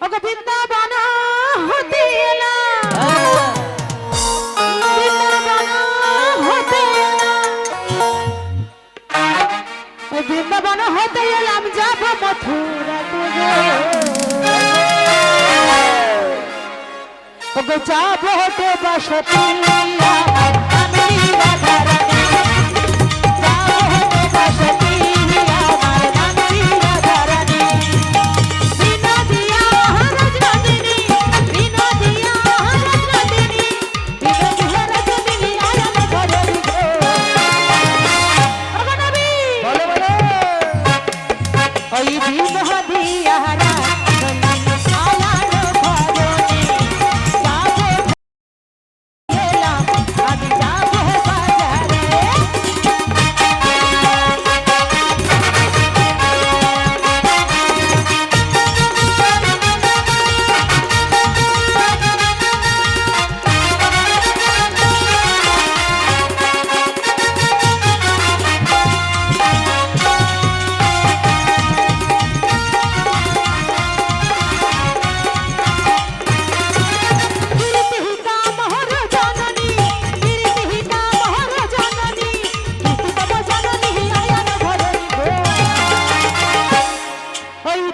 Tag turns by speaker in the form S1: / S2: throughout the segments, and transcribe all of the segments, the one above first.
S1: ওগো বৃন্দাবন হতে এলাম বৃন্দাবন হতে এলাম বৃন্দাবন হতে এলাম যাব মথুরা ওগো যাব হতে বসতি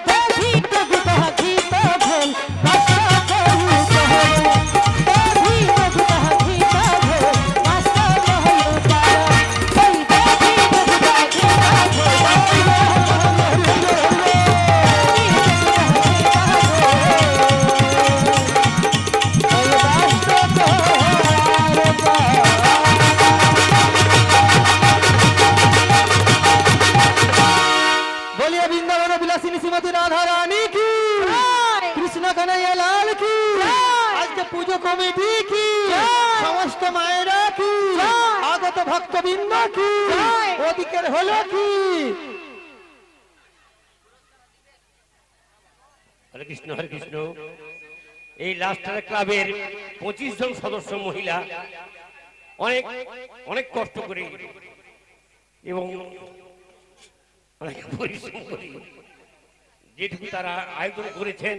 S1: ওই
S2: হরে কৃষ্ণ হরে কৃষ্ণ। এই লাস্টার ক্লাবের পঁচিশ জন সদস্য মহিলা অনেক অনেক কষ্ট করে এবং অনেক পরিশ্রম করে যেটুকু তারা আয়োজন করেছেন,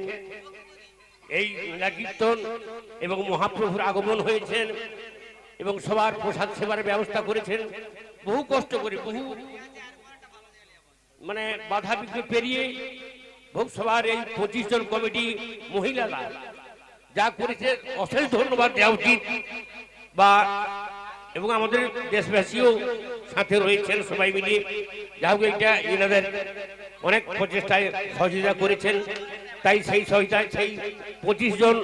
S2: এই কীর্তন এবং মহাপ্রভুর আগমন হয়েছেন এবং সবার প্রসাদ সেবার ব্যবস্থা করেছেন। বহু কষ্ট করে, বহু মানে বাধা বিঘ্ন পেরিয়ে ভোগ সভার এই পঁচিশ জন কমিটি মহিলারা যা করেছে, অশেষ ধন্যবাদ দেওয়া উচিত। বা, এবং আমাদের দেশবাসীও সাথে রয়েছেন সবাই মিলিয়ে যা হোক, এটা এনাদের অনেক প্রচেষ্টায় সহযোগিতা করেছেন। তাই সেই সহযোগিতায় সেই পঁচিশ জন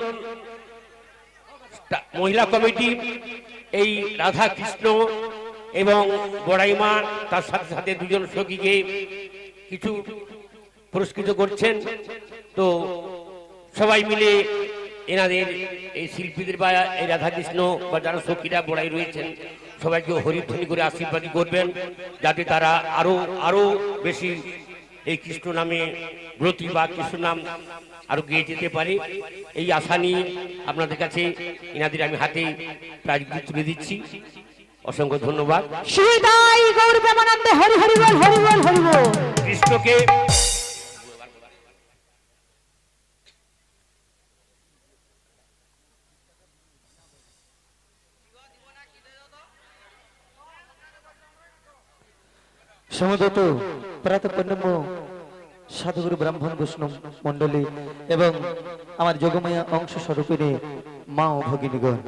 S2: মহিলা কমিটি, এই রাধা কৃষ্ণ এবং বড়াইমা, তার সাথে সাথে দুজন সখীকে কিছু পুরস্কৃত করছেন। তো সবাই মিলে এনাদের এই শিল্পীদের বা এই রাধাকৃষ্ণ বা যারা সখীরা বড়াই রয়েছেন সবাইকে হরিধ্বনি করে আশীর্বাদ করবেন যাতে তারা আরও আরও বেশি এই কৃষ্ণ নামে ব্রতী বা কৃষ্ণ নাম আরও গিয়ে যেতে পারে। এই আশা নিয়ে আপনাদের কাছে এনাদের আমি হাতে প্রাইজগুলি তুলে দিচ্ছি। অসংখ্য ধন্যবাদ।
S1: শ্রীদাই গৌর প্রেমানন্দে হরি হরি বল হরি বল হরি বল
S2: কৃষ্ণকে
S3: সমুদত প্রাতপন্নম সাধুগুরু ব্রাহ্মণ বৈষ্ণব মণ্ডলী এবং আমার যোগমায়া অংশ স্বরূপিণী মা ও ভগিনীগণ।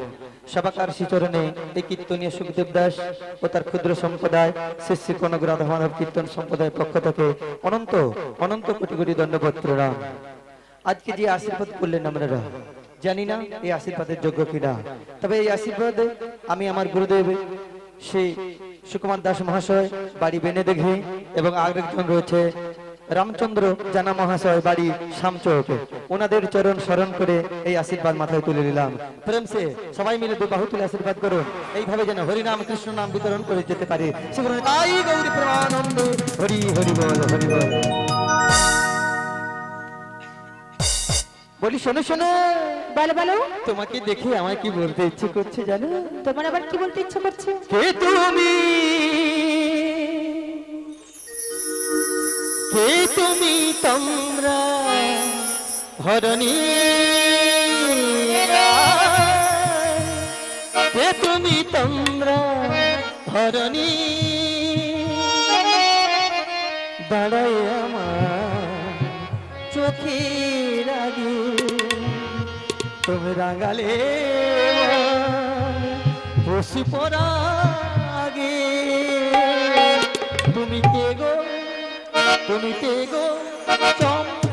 S3: সবাকার শ্রীচরণে এই কীর্তনীয় সুখদেব দাস ও তার ক্ষুদ্র সম্প্রদায় শ্রী শ্রী কনক মাধব কীর্তন সম্প্রদায়ের পক্ষ থেকে অনন্ত অনন্ত কোটি কোটি দণ্ডবোধ প্রণাম। আজকে যে আশীর্বাদ করলেন আপনারা, জানি না এই আশীর্বাদের যোগ্য কিনা। তবে এই আশীর্বাদে আমি আমার গুরুদেব, সেই সুকুমার দাস মহাশয়, বাড়ি বেনে দেখে এবং আরেকজন রয়েছে। রামচন্দ্র জানা মহাশয়, বাড়ি শামচৌক। ওনাদের চরণ স্মরণ করে এই আশীর্বাদ মাথায় তুলে নিলাম। প্রেম সে, সবাই মিলে দু বাহু তুলে আশীর্বাদ করুন। এইভাবে যেন হরিনাম, কৃষ্ণ নাম বিতরণ করে যেতে পারে। বলি, শোনো শোনো।
S1: বলো বলো।
S3: তোমাকে দেখে আমার কি বলতে ইচ্ছে করছে জানো?
S1: তোমার আবার কি বলতে ইচ্ছে করছে?
S3: কে তুমি? কে তুমি তোমরা? হরণী? কে তুমি তোমরা? হরণী? তুমি বসি পড়া আগে। তুমি কে গো? তুমি কে গো? চম্পা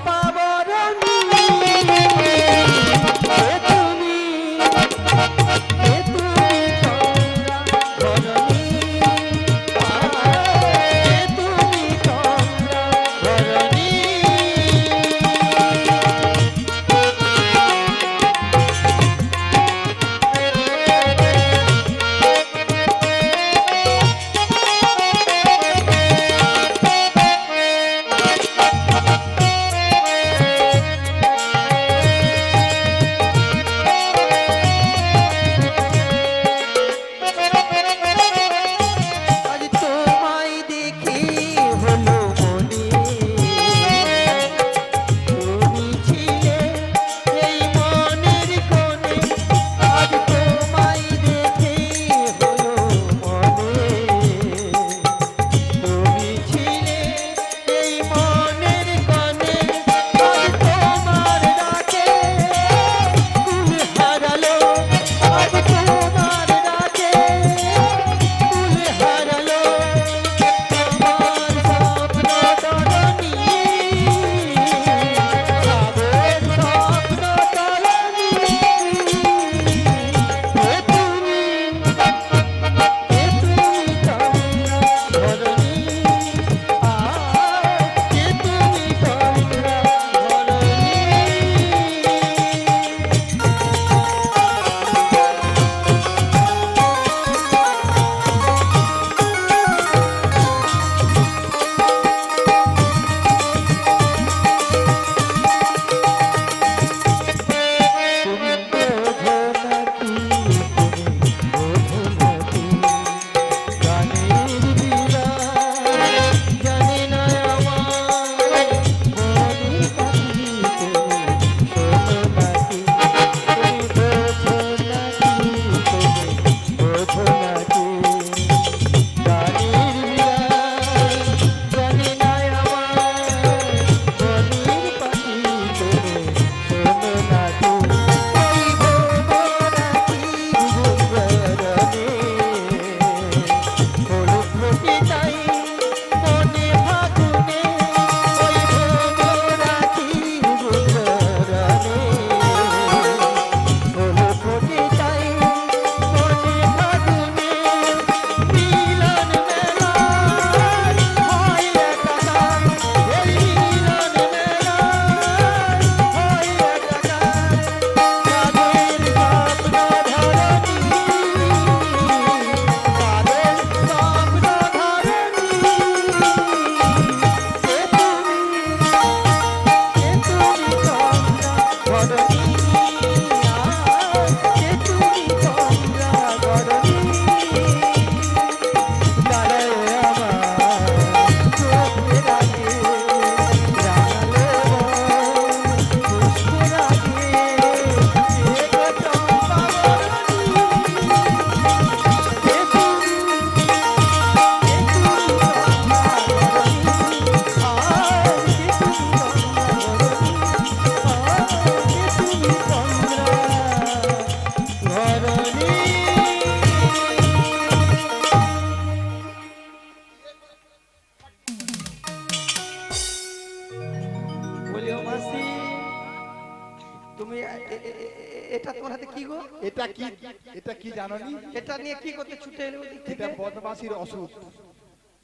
S3: নিয়ে কি করতে ছুটে এলে ওদিক থেকে?
S4: এটা বদমাসির ওষুধ।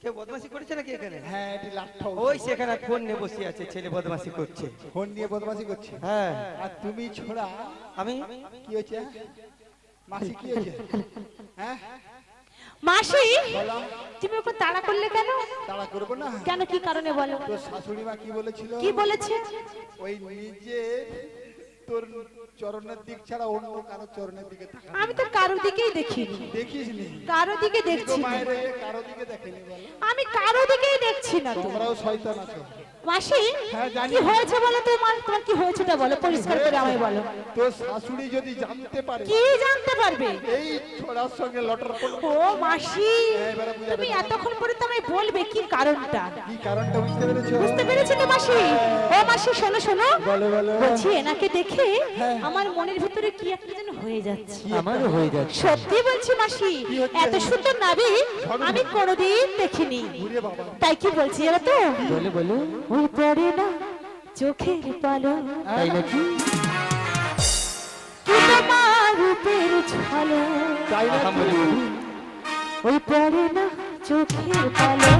S3: কেউ বদমাশি করেছে নাকি এখানে?
S4: হ্যাঁ এটি লাঠা
S3: ওই সেখানে ফোন নিয়ে বসে আছে ছেলে বদমাশি করছে।
S4: ফোন নিয়ে বদমাসি করছে?
S3: হ্যাঁ।
S4: আর তুমি ছোড়া
S3: আমি?
S4: কি হয়েছে মাসি কি হয়েছে? হ্যাঁ?
S1: মাসি তুমি ওকে তাড়া করলে কেন?
S4: তাড়া করব না।
S1: কেন কি কারণে বলো?
S4: তোর শাশুড়ি মা কি বলেছিল?
S1: কি বলেছে?
S4: ওই নিজে তোর চরণের দিক ছাড়া অন্য কারও চরণের দিকে
S1: আমি তো কারও দিকেই দেখিনি।
S4: দেখিস নি
S1: কারও দিকে দেখছি না।
S4: কারও দিকে দেখেনি বলো?
S1: আমি কারও দিকেই দেখছি না
S4: তোমরাও শয়তান আছো।
S1: মাসি
S4: হ্যাঁ,
S1: কি হয়েছে বলো তো মা তোমার কি হয়েছেটা বলো পরিষ্কার করে আমায় বলো।
S4: তোর শাশুড়ি যদি জানতে পারে
S1: কি জানতে পারবে?
S4: এই ছোড়ার সঙ্গে লটর
S1: ও মাসি
S4: হ্যাঁ,
S1: তুমি এতক্ষণ পরে তো আমায় বলবে কি কারণটা?
S4: কি কারণটা বুঝতে পেরেছ?
S1: বুঝতে পেরেছি তো মাসি। ও মাসি শোনো শোনো।
S4: বলো বলো।
S1: বলছি এনাকে দেখে আমার মনের ভিতরে কি একটা যেন হয়ে যাচ্ছে।
S3: আমারও হয়ে যাচ্ছে।
S1: সত্যি বলছি মাসি এত সুন্দর নাবি আমি কোনোদিন দেখিনি। তাই কি বলছি এরা তো?
S3: বলে বলো।
S1: পড়ে না চোখের পালো
S3: তাই নাকি?
S1: তোমার রূপের ছলো
S4: তাই না
S1: ওই পড়ে না চোখের পালো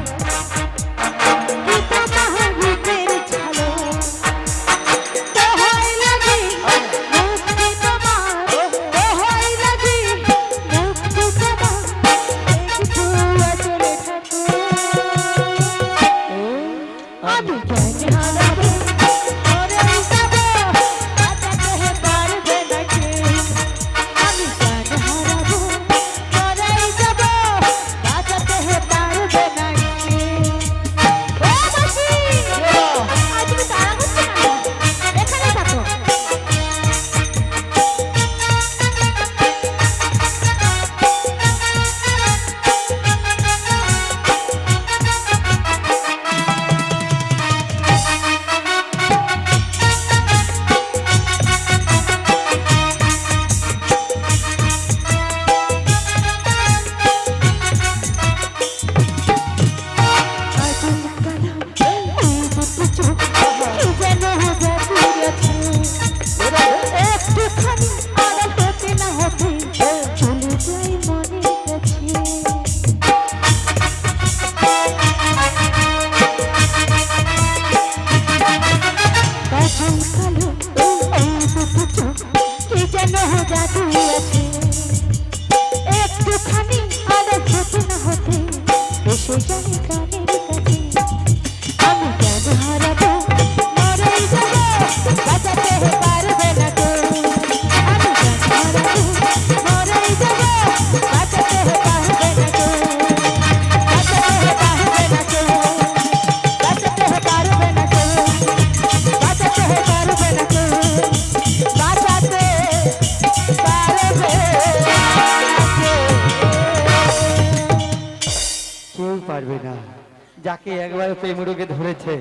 S3: যাকে একবার প্রেম রোগে ধরেছে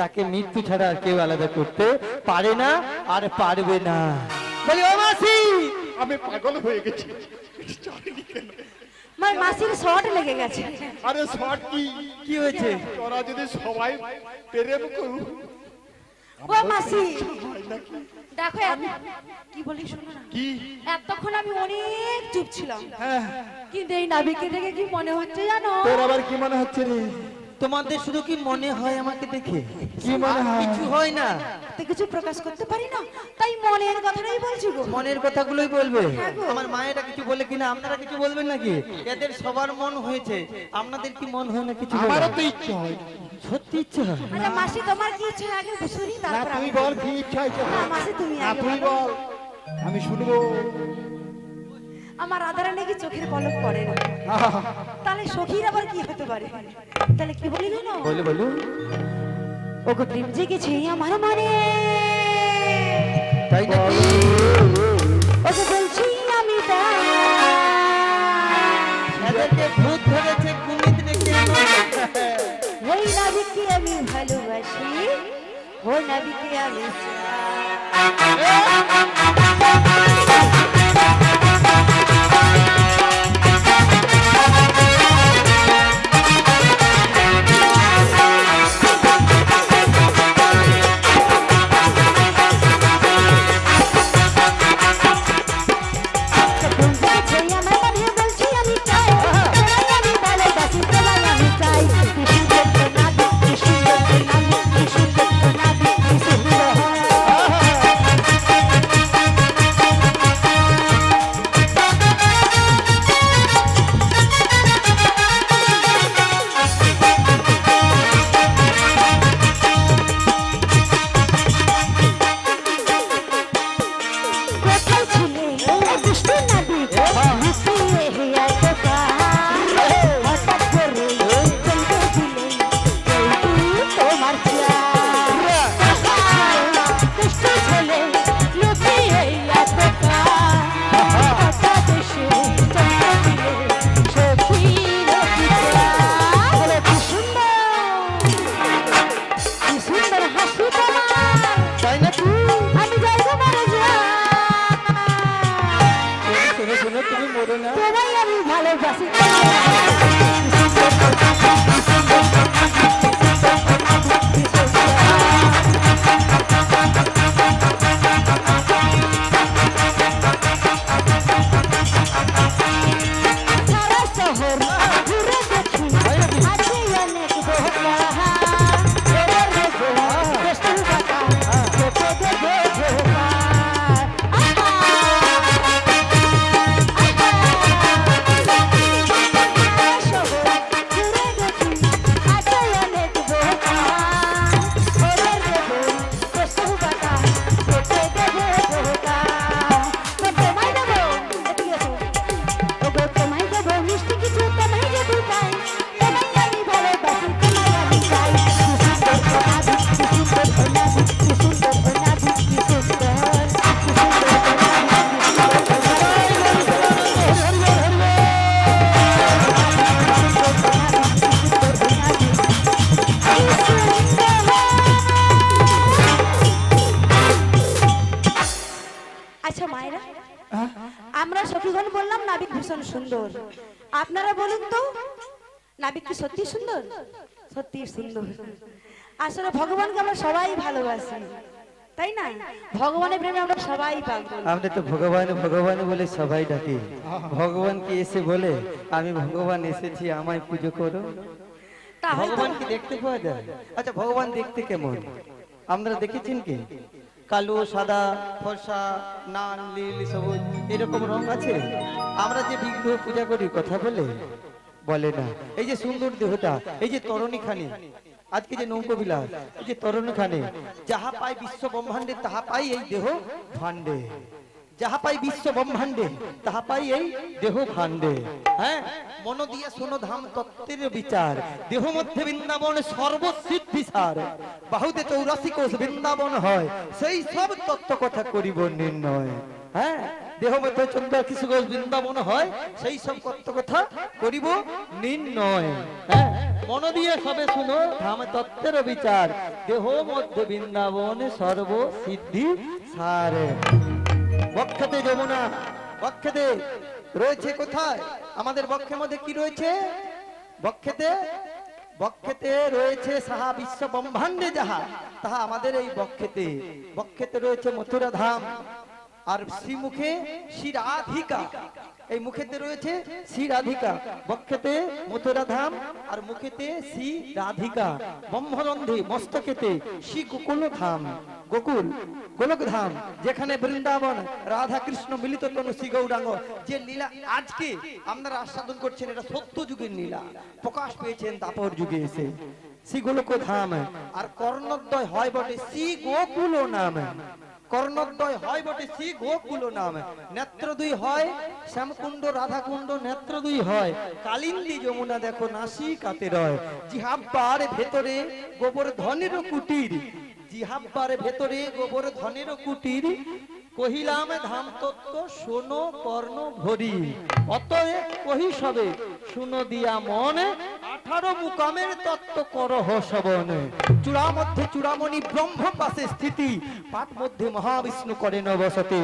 S3: তাকে মৃত্যু ছাড়া আর কেউ আলাদা করতে পারে না আর পারবে না। বলি ও মাসি!
S4: আমি পাগল হয়ে গেছি।
S1: আমার মাসির শর্ট লেগে গেছে।
S4: আরে শর্ট কি?
S3: কি হয়েছে?
S4: তোরা যদি সবাই প্রেম করু।
S1: ও মাসি!
S4: হয়
S1: দেখো আমি কি বলি শোনো না।
S4: কি?
S1: এতক্ষণ আমি অনেক চুপ ছিলাম।
S4: হ্যাঁ।
S1: কিন্তু এই নাবিকে দেখে কি মনে হচ্ছে জানো?
S4: তোর আবার কি মনে হচ্ছে রে?
S3: তোমাদের শুধু কি মনে হয় আমাকে দেখে?
S4: কি মনে হয়?
S3: কিছু হয় না।
S1: তো কিছু প্রকাশ করতে পারি না। তাই মনের কথাটাই বলছি গো।
S3: মনের কথাগুলোই বলবে।
S1: হ্যাঁ।
S3: আমার মায়েরা কিছু বলে কিনা আপনারা কিছু বলবেন নাকি? এদের সবার মন হয়েছে। আপনাদের কি মন হয় না কিছু
S4: আমারও? তো ইচ্ছা হয়।
S3: সত্যি ইচ্ছা হয়?
S1: আরে মাসি তোমার কি ইচ্ছে? আগে শুনি
S4: না
S1: তারপর
S4: তুই
S1: আমি
S4: বল কি ইচ্ছা হয়েছে?
S1: না মাসি তুমি আগে বলো।
S4: বল। আমি শুনব।
S1: আমার আধারে নাকি চোখের পলক পড়ে না। তাহলে সখীর আবার কি হতে পারে? তাহলে কি বলি না?
S3: বলে বলো।
S1: ওগো প্রেম জেগেছে আমার মনে।
S3: তাই নাকি?
S1: ওগো বলছি আমি তাই
S3: এদেরকে ভূত ধরেছে কুমিত ডেকে
S1: ওই নাবিকে আমি ভালোবাসি ও নাবিকে আমি ভালোবাসি। তাই না? ভগবানের প্রেমে আমরা সবাই পাগল।
S3: আমরা তো ভগবান ভগবান বলে সবাই ডাকি। ভগবান কি এসে বলে আমি ভগবান এসেছি আমায় পুজো করো? ভগবান কি দেখতে পাওয়া যায়? আচ্ছা ভগবান দেখতে কেমন? আমরা দেখেছেন কি? কালো সাদা ফর্সা নান নীল সবুজ এরকম রং আছে? আমরা যে বিগ্রহ পূজা করি কথা বলে? বলে না। এই যে সুন্দর দেহটা এই যে তরণী খানি আজকে যে নৌকো বিলাস, এই যে তরণী খানে, যাহা পাই বিশ্ব ব্রহ্মাণ্ডে, তাহা পাই এই দেহ ভাণ্ডে। যাহা পাই বিশ্ব ব্রহ্মাণ্ডে, তাহা পাই এই দেহ ভাণ্ডে। হ্যাঁ? মন দিয়ে শোনো ধাম তত্ত্বের বিচার। দেহ মধ্যে বৃন্দাবন সর্বসিদ্ধি সার। বাহুতে চৌরাশি কোষ বৃন্দাবন হয়। সেই সব তত্ত্ব কথা করিব নির্ণয়। হ্যাঁ দেহ মধ্যে চন্দ্র কিছু কোষ বৃন্দাবন হয়, সেই সব তত্ত্ব কথা করিব নির্ণয়। হ্যাঁ মন দিয়ে সবে শুনো ধাম তত্ত্বের বিচার। দেহ মধ্যে বৃন্দাবন সর্বসিদ্ধি সার। বক্ষতে যমুনা, বক্ষতে রয়েছে কোথায়? আমাদের বক্ষের মধ্যে কি রয়েছে? বক্ষেতে বক্ষেতে রয়েছে সাহা বিশ্ব ব্রহ্মাণ্ডে যাহা, তাহা আমাদের এই বক্ষেতে। বক্ষেতে রয়েছে মথুরা ধাম আর শ্রী রাধিকা এই মুখেতে রয়েছে শ্রী রাধিকা বক্ষেতে মথুরা ধাম আর মুখেতে শ্রী রাধিকা ব্রহ্মরন্ধে মস্তকেতে শ্রী গোকুল ধাম গোকুল গোলক ধাম যেখানে বৃন্দাবন রাধা কৃষ্ণ মিলিত তনু শ্রী গৌরাঙ্গ। যে লীলা আজকে আপনারা আস্বাদন করছেন, এটা সত্য যুগের লীলা। প্রকাশ পেয়েছেন তাপর যুগে এসে। শ্রী গোলক ধাম আর কর্ণদ্বয় হয় বটে শ্রী গোকুল নাম কর্ণদ্বয় হয় বটে, শ্রী গোকুল নাম। নেত্র দুই হয়, শ্যামকুণ্ড, রাধাকুণ্ড নেত্র দুই হয়। কালিন্দী যমুনা দেখো নাসি কাতে রয়। জিহাব্বার ভেতরে গোবর ধনের কুটির। জিহাব্বার ভেতরে গোবর ধনের কুটির। কহিলাম, ধাম তত্ত্ব শোনো কর্ণ ভরি। অতএব কহি সবে, শুনো দিয়া মন আঠারো মুকামের তত্ত্ব করহ শবনে। চূড়া মধ্যে চূড়ামণি ব্রহ্ম পাশে স্থিতি, পাঠ মধ্যে মহাবিষ্ণু করেন বসতে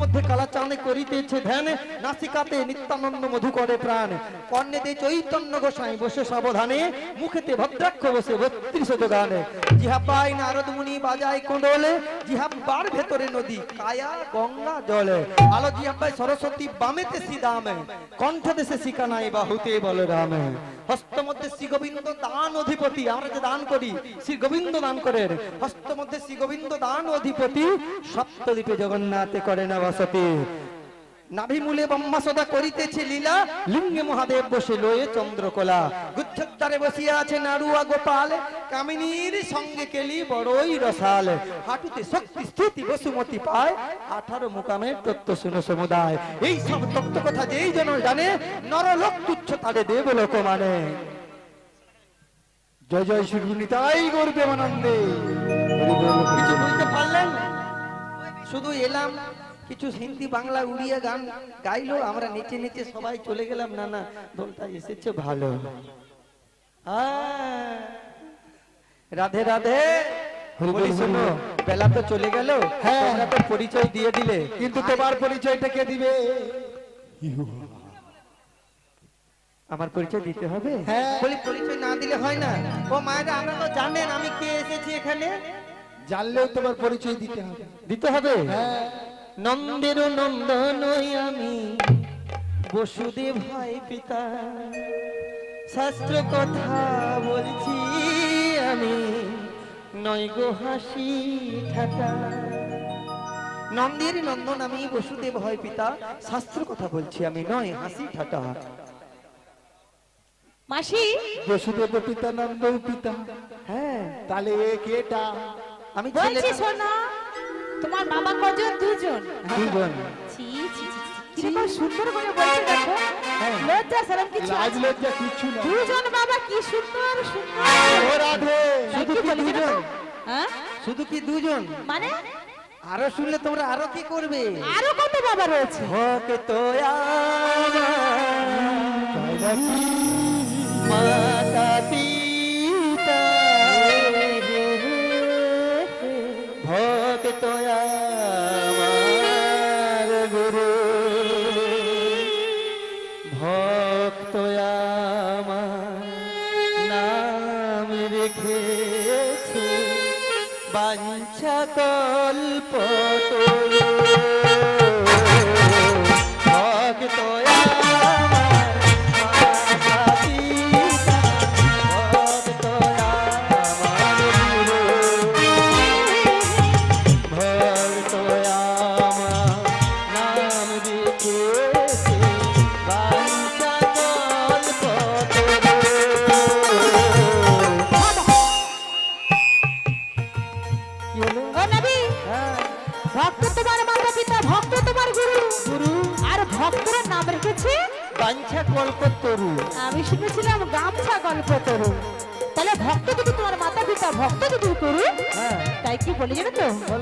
S3: মধ্যে কালাচানে করিতেছে ধ্যান, নাসিকাতে নিত্যানন্দ মধু প্রাণ। কর্ণেতে চৈতন্য গোসাই বসে সাবধানে, মুখেতে ভদ্রাক্ষ বসে গানে জিহাব্বাই নারদ মুনি বাজায় জিহাব্বার ভেতরে নদী, কায়া গঙ্গা জলে। আলো সরস্বতী বামেতে সিদামে কণ্ঠ শিকানাই বাহুতে হস্ত মধ্যে শ্রী গোবিন্দ দান অধিপতি, আমরা যে দান করি শ্রী গোবিন্দ দান করেন। হস্ত মধ্যে শ্রী গোবিন্দ দান অধিপতি, সপ্তদ্বীপে জগন্নাথে করে না বসতি নাভিমূলে ব্রহ্মাসদা করিতেছে লীলা লিঙ্গে মহাদেব বসে লয়ে চন্দ্রকলা। গুচ্ছদ্বারে বসিয়া আছে নাড়ুয়া গোপাল কামিনীর সঙ্গে কেলি বড়ই রসাল। হাঁটুতে শক্তি স্থিতি বসুমতি পায় আঠারো মুকামের তত্ত্ব শুনো সমুদায়। এই সব তত্ত্ব কথা যেই জন জানে নরলোক তুচ্ছ তারে দেব লোক মানে।
S4: জয় জয় শ্রী নিতাই গৌর প্রেমানন্দে
S3: কিছু বুঝতে পারলেন? শুধু এলাম কিছু হিন্দি বাংলা উড়িয়া গান গাইলো আমরা নিচে নেচে সবাই চলে গেলাম না না দলটা এসেছে ভালো। হ্যাঁ। রাধে রাধে। শোনো বেলা তো চলে গেল হ্যাঁ। তো পরিচয় দিয়ে দিলে
S4: কিন্তু তোমার পরিচয়টা কে দিবে?
S3: আমার পরিচয় দিতে হবে?
S4: হ্যাঁ।
S5: বলি পরিচয় না দিলে হয় না। ও মায়েরা আমরা তো জানেন আমি কে এসেছি এখানে?
S4: জানলেও তোমার পরিচয় দিতে হবে।
S3: দিতে হবে?
S4: হ্যাঁ।
S3: নন্দের নন্দন আমি। বসুদেব ভাই পিতা শাস্ত্র কথা বলছি আমি। নয় গো হাসি ঠাটা। নন্দের নন্দন আমি বসুদেব হয় পিতা শাস্ত্র কথা বলছি আমি। নয় হাসি ঠাটা।
S1: মাসি?
S4: বসুদেব পিতা নন্দ পিতা।
S3: হ্যাঁ
S4: তাহলে এ কেটা
S3: আমি
S1: বলছি শোনো। তোমার বাবা কজন? দুজন।
S3: দুজন।
S1: ছি ছি। কীরকম সুন্দর করে বলছে দেখো। লজ্জা শরম কিছু আছে?
S4: লজ্জা কিচ্ছু না।
S1: দুজন বাবা কি সুন্দর সুন্দর।
S4: ও রাধে।
S3: শুধু
S1: কি
S3: কি দুজন?
S1: হ্যাঁ?
S3: শুধু কি দুজন?
S1: মানে?
S3: আরও শুনলে তোমরা আরও কি করবে?
S1: আরও কত বাবা রয়েছে?
S3: ভক্ত আমার।
S1: বলি জানো তো
S3: বলো ভক্ত যে